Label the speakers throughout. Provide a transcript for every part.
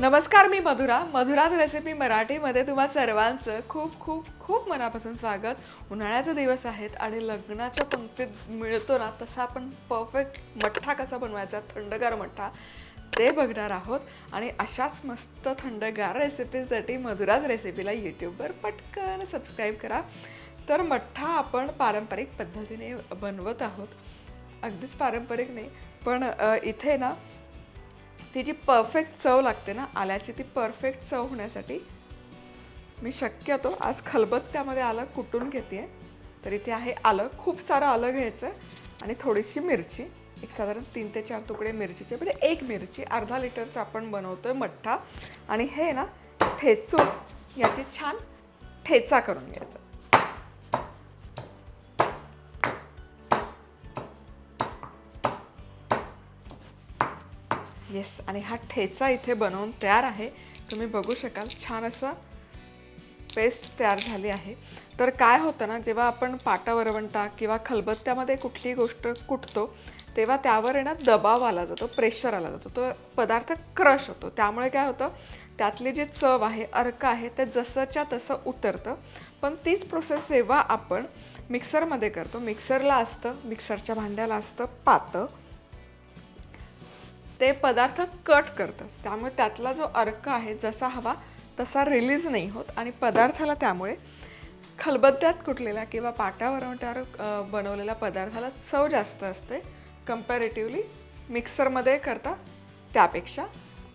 Speaker 1: नमस्कार मी मधुरा. मधुराज रेसिपी मराठीमध्ये तुम्हा सर्वांचं खूप खूप खूप मनापासून स्वागत. उन्हाळ्याचे दिवस आहेत आणि लग्नाच्या पंक्तीत मिळतो ना तसा आपण परफेक्ट मठ्ठा कसा बनवायचा थंडगार मठ्ठा ते बघणार आहोत. आणि अशाच मस्त थंडगार रेसिपीजसाठी मधुराज रेसिपीला यूट्यूबवर पटकन सबस्क्राईब करा. तर मठ्ठा आपण पारंपरिक पद्धतीने बनवत आहोत. अगदीच पारंपरिक नाही पण इथे ना ती जी परफेक्ट चव लागते ना आल्याची ती परफेक्ट चव होण्यासाठी मी शक्यतो आज खलबत्त्यामध्ये आलं कुटून घेते तर इथे आहे आलं खूप सारं आलं घ्यायचं आणि थोडीशी मिरची. एक साधारण तीन ते चार तुकडे मिरचीचे म्हणजे एक मिरची अर्धा लिटरचा आपण बनवतोय मठ्ठा. आणि हे ना ठेचून याची छान ठेचा करून घ्यायचा. येस आणि हा ठेचा इथे बनवून तयार आहे. तुम्ही बघू शकाल छान असं पेस्ट तयार झाली आहे. तर काय होतं ना जेव्हा आपण पाटा वरवंटा किंवा खलबत्त्यामध्ये कुठलीही गोष्ट कुटतो तेव्हा त्यावर आहे ना दबाव आला जातो प्रेशर आला जातो. तो पदार्थ क्रश होतो. त्यामुळे काय होतं त्यातली जी चव आहे अर्क आहे ते जसंच्या तसं उतरतं. पण तीच प्रोसेस जेव्हा आपण मिक्सरमध्ये करतो मिक्सरला असतं मिक्सरच्या भांड्याला असतं पातं. ते पदार्थ कट करतं. त्यामुळे त्यातला जो अर्क आहे जसा हवा तसा रिलीज नाही होत. आणि पदार्थाला त्यामुळे खलबत्त्यात कुटलेला किंवा पाट्यावरवट्यावर बनवलेल्या पदार्थाला चव जास्त असते. कम्पॅरेटिव्हली मिक्सरमध्ये करता त्यापेक्षा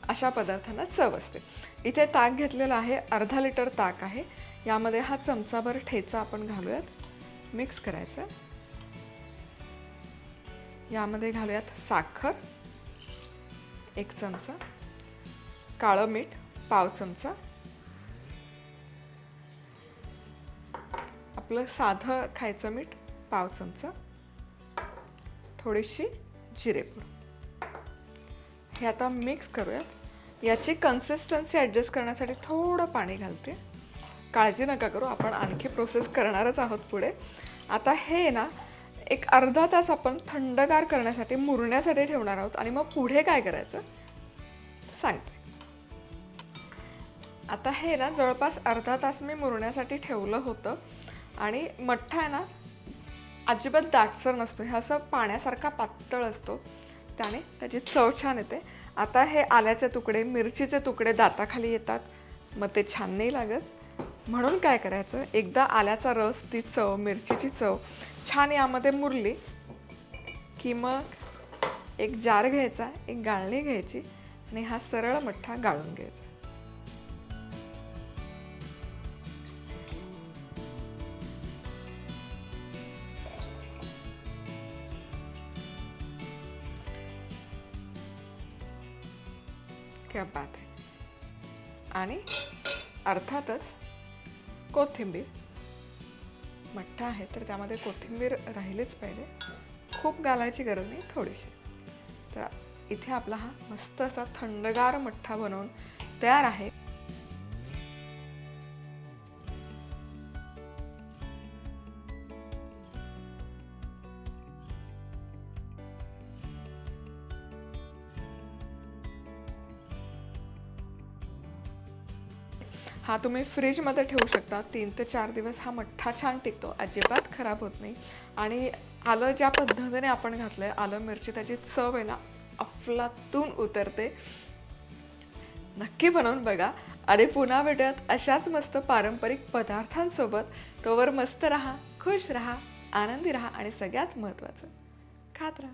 Speaker 1: अशा पदार्थांना चव असते. इथे ताक घेतलेला आहे अर्धा लिटर ताक आहे. यामध्ये हा चमचाभर ठेचा आपण घालूयात. मिक्स करायचा. यामध्ये घालूयात साखर. एक चमचा. काळं मीठ पाव चमचा. आपलं साधं खायचं मीठ पाव चमचा. थोडीशी जिरेपूड हे आता मिक्स करूयात. याची कन्सिस्टन्सी ॲडजस्ट करण्यासाठी थोडं पाणी घालते. काळजी नका करू आपण आणखी प्रोसेस करणारच आहोत पुढे. आता हे ना एक अर्धा तास आपण थंडगार करण्यासाठी मुरण्यासाठी ठेवणार आहोत. आणि मग पुढे काय करायचं? सांगते. आता हे ना जवळपास अर्धा तास मी मुरण्यासाठी ठेवलं होतं. आणि मठ्ठा आहे ना अजिबात दाटसर नसतो. हे असं पाण्यासारखा पातळ असतो. त्याने त्याची चव छान येते. आता हे आल्याचे तुकडे मिरचीचे तुकडे दाताखाली येतात. मग ते छान नाही लागत. म्हणून काय करायचं? एकदा आल्याचा रस ती चव मिरचीची चव छान यामध्ये मुरली की मग एक जार घ्यायचा एक गाळणी घ्यायची आणि हा सरळ मठ्ठा गाळून घ्यायचा. क्या बात आहे आणि अर्थातच कोथिंबीर. मठ्ठा आहे तर त्यामध्ये कोथिंबीर राहिलीच पाहिजे. खूप घालायची गरज नाही थोडीशी. तर इथे आपला हा मस्त असा थंडगार मठ्ठा बनवून तयार आहे. हा तुम्ही फ्रीजमध्ये ठेवू शकता. तीन ते चार दिवस हा मठ्ठा छान टिकतो. अजिबात खराब होत नाही. आणि आलं ज्या पद्धतीने आपण घातलं आहे आलं मिरची त्याची चव आहे ना अफलातून उतरते. नक्की बनवून बघा. आणि पुन्हा भेटत अशाच मस्त पारंपरिक पदार्थांसोबत. तोवर मस्त राहा खुश राहा आनंदी राहा आणि सगळ्यात महत्त्वाचं खात राहा.